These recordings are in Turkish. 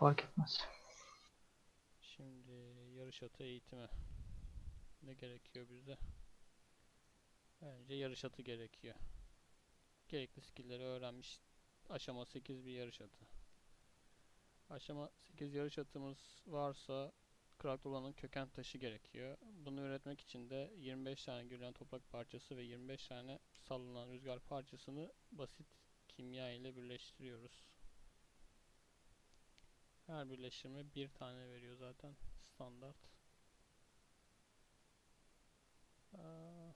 fark etmez. Şimdi yarış atı eğitimi. Ne gerekiyor bize? Önce yarış atı gerekiyor. Gerekli skill'leri öğrenmiş aşama 8 bir yarış atı. Aşama 8 yarış atımız varsa Krakdolan'ın köken taşı gerekiyor. Bunu üretmek için de 25 tane gürlen toprak parçası ve 25 tane sallanan rüzgar parçasını basit kimya ile birleştiriyoruz. Her birleştirme bir tane veriyor zaten standart. Aa,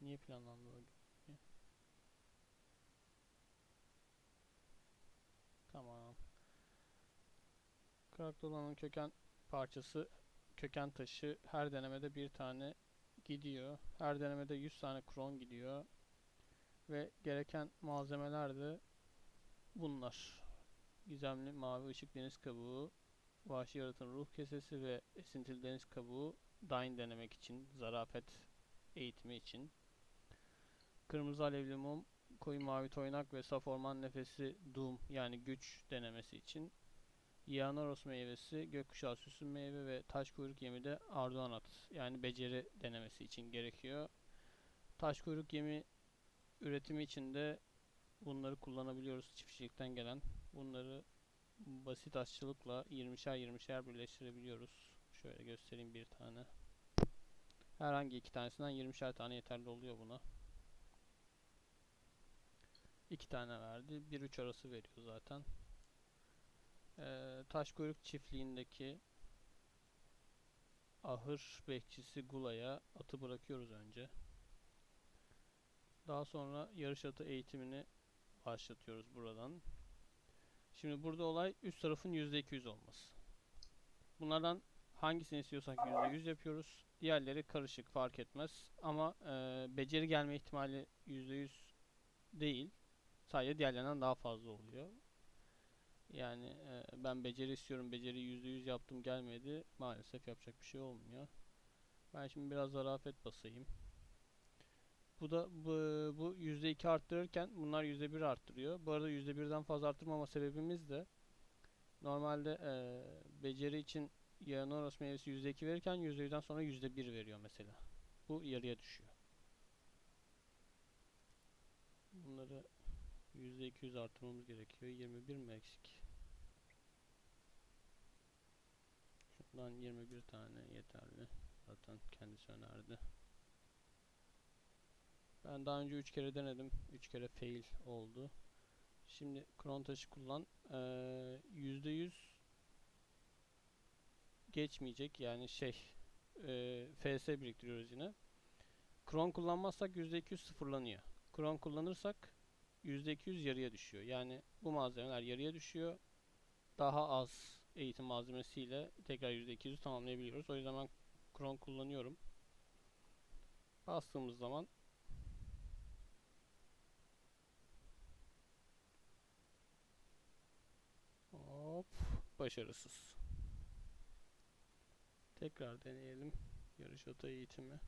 niye planlandı o? Tamam. Krakdolan'ın köken parçası, köken taşı her denemede bir tane gidiyor. Her denemede 100 tane kron gidiyor. Ve gereken malzemeler de bunlar. Gizemli mavi ışık deniz kabuğu, vahşi yaratığın ruh kesesi ve esintili deniz kabuğu Dain denemek için, zarafet eğitimi için. Kırmızı alevli mum, koyu mavi toynak ve saf orman nefesi Doom yani güç denemesi için. Yanoros meyvesi, gökkuşağı süsü meyve ve taş kuyruk yemi de Arduanat yani beceri denemesi için gerekiyor. Taş kuyruk yemi üretimi için de bunları kullanabiliyoruz çiftçilikten gelen. Bunları basit aşçılıkla 20'şer 20'şer birleştirebiliyoruz. Şöyle göstereyim bir tane. Herhangi iki tanesinden 20'şer tane yeterli oluyor buna. İki tane verdi. 1-3 arası veriyor zaten. Ee, Taşkuyruk çiftliğindeki ahır bekçisi Gula'ya atı bırakıyoruz önce. Daha sonra yarış atı eğitimini başlatıyoruz buradan. Şimdi burada olay üst tarafın %200 olması. Bunlardan hangisini istiyorsak %100 yapıyoruz. Diğerleri karışık fark etmez. Ama e, beceri gelme ihtimali %100 değil. Sadece diğerlerinden daha fazla oluyor. Yani e, ben beceri istiyorum, beceri %100 yaptım gelmedi. Maalesef yapacak bir şey olmuyor. Ben şimdi biraz zarafet basayım. Bu da bu, bu %2 arttırırken bunlar %1 arttırıyor. Bu arada %1'den fazla arttırmama sebebimiz de normalde e, beceri için Yanoros meyvesi %2 verirken %100'den sonra %1 veriyor mesela. Bu yarıya düşüyor. Bunları %200 artırmamız gerekiyor. 21 mi eksik? Şundan 21 tane yeterli. Zaten kendisi önerdi. Ben daha önce 3 kere denedim. 3 kere fail oldu. Şimdi kron taşı kullan. Ee, %100 geçmeyecek. Yani şey e, FS biriktiriyoruz yine. Kron kullanmazsak %200 sıfırlanıyor. Kron kullanırsak %200 yarıya düşüyor. Yani bu malzemeler yarıya düşüyor. Daha az eğitim malzemesiyle tekrar %200'ü tamamlayabiliyoruz. O yüzden ben kron kullanıyorum. Bastığımız zaman başarısız. Tekrar deneyelim. Yarış atı eğitimi.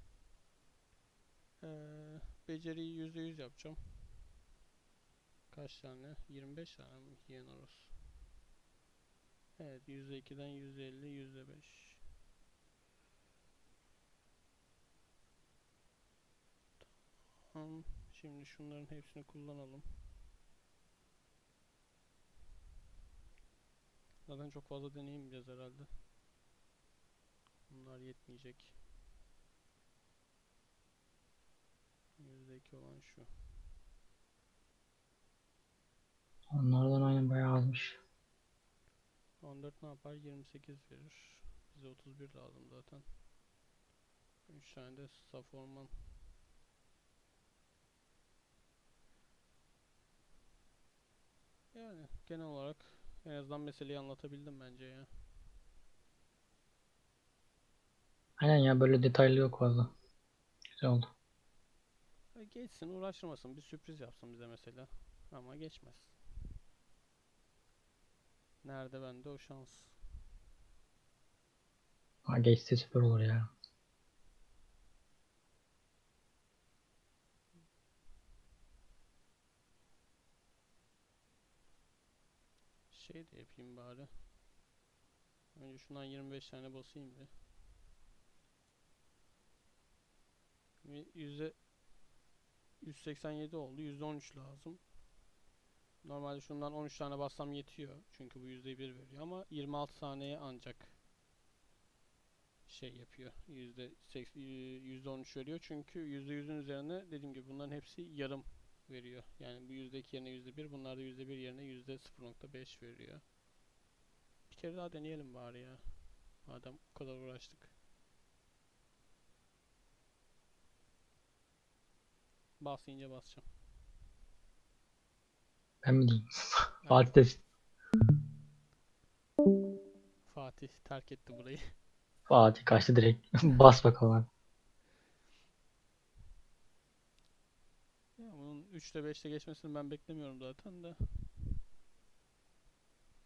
Ee, beceriyi %100 yapacağım. Kaç tane? 25 tane mi? Hienorus. Evet, %2'den %50, %5. Tamam. Şimdi şunların hepsini kullanalım. Zaten çok fazla deneyimleyeceğiz herhalde. Bunlar yetmeyecek. %2 olan şu. Onlardan aynen bayağı azmış. 14 ne yapar? 28 verir. Bize 31 lazım zaten. 3 tane de saf orman. Yani genel olarak en azından meseleyi anlatabildim bence ya. Aynen ya böyle detaylı yok fazla. Güzel oldu. Geçsin uğraştırmasın bir sürpriz yapsın bize mesela. Ama geçmez. Nerede bende o şans? Ha geçse süper olur ya. Şey de yapayım bari. Önce şundan 25 tane basayım bir. Yüzde 187 oldu. Yüzde 13 lazım. Normalde şundan 13 tane bassam yetiyor. Çünkü bu yüzde 1 veriyor ama 26 taneye ancak şey yapıyor. Yüzde 13 veriyor. Çünkü yüzde 100'ün üzerine dediğim gibi bunların hepsi yarım veriyor. Yani bu yüzde 2 yerine yüzde 1, bunlar da yüzde 1 yerine yüzde 0.5 veriyor. Bir kere daha deneyelim bari ya. Madem bu kadar uğraştık. Bas deyince basacağım. Ben mi Fatih de Fatih terk etti burayı. Fatih kaçtı direkt. Bas bakalım abi. Ya bunun 3'te 5'te geçmesini ben beklemiyorum zaten de.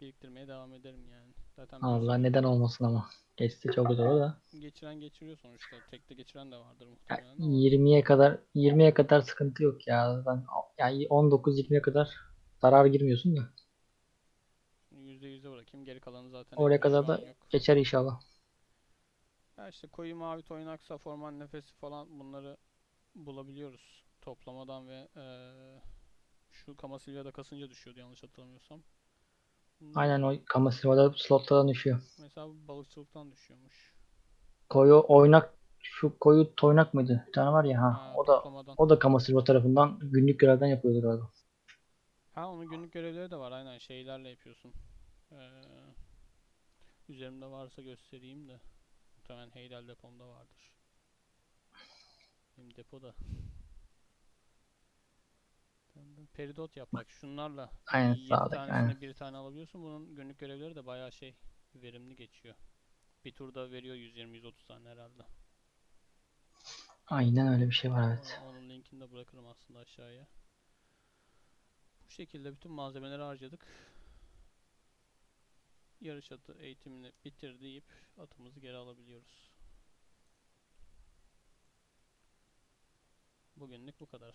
Biriktirmeye devam ederim yani. Zaten Allah neden olmasın ama. Geçti çok güzel da. geçiren geçiriyor sonuçta. Tekte geçiren de vardır muhtemelen ama 20'ye kadar 20'ye kadar sıkıntı yok ya. Ben yani 19 20'ye kadar zarar girmiyorsun da. %100'e bırakayım. Geri kalanı zaten Oraya kadar da yok. geçer inşallah. Ya işte koyu mavi toynaksa forman nefesi falan bunları bulabiliyoruz. Toplamadan ve eee şu Kamasilva'da kasınca düşüyordu yanlış hatırlamıyorsam. Bunlar Aynen o Kamasilva'da slotlardan düşüyor. Mesela balıkçılıktan düşüyormuş. Koyu oynak şu koyu toynak mıydı? Bir tane var ya ha. Ha, O da toplamadan. o da Kamasilva tarafından günlük görevden yapıyordu galiba. Ha onun günlük görevleri de var aynen şeylerle yapıyorsun. Eee üzerimde varsa göstereyim de. Muhtemelen Heydel depomda vardır. Benim depoda. Peridot yaprak şunlarla Aynen 7 sağdaki tanesine aynen. bir tane alabiliyorsun. Bunun günlük görevleri de bayağı şey verimli geçiyor. Bir turda veriyor 120-130 tane herhalde. Aynen öyle bir şey var evet. Onun, onun linkini de bırakırım aslında aşağıya. Bu şekilde bütün malzemeleri harcadık. Yarış atı eğitimini bitir deyip atımızı geri alabiliyoruz. Bugünlük bu kadar.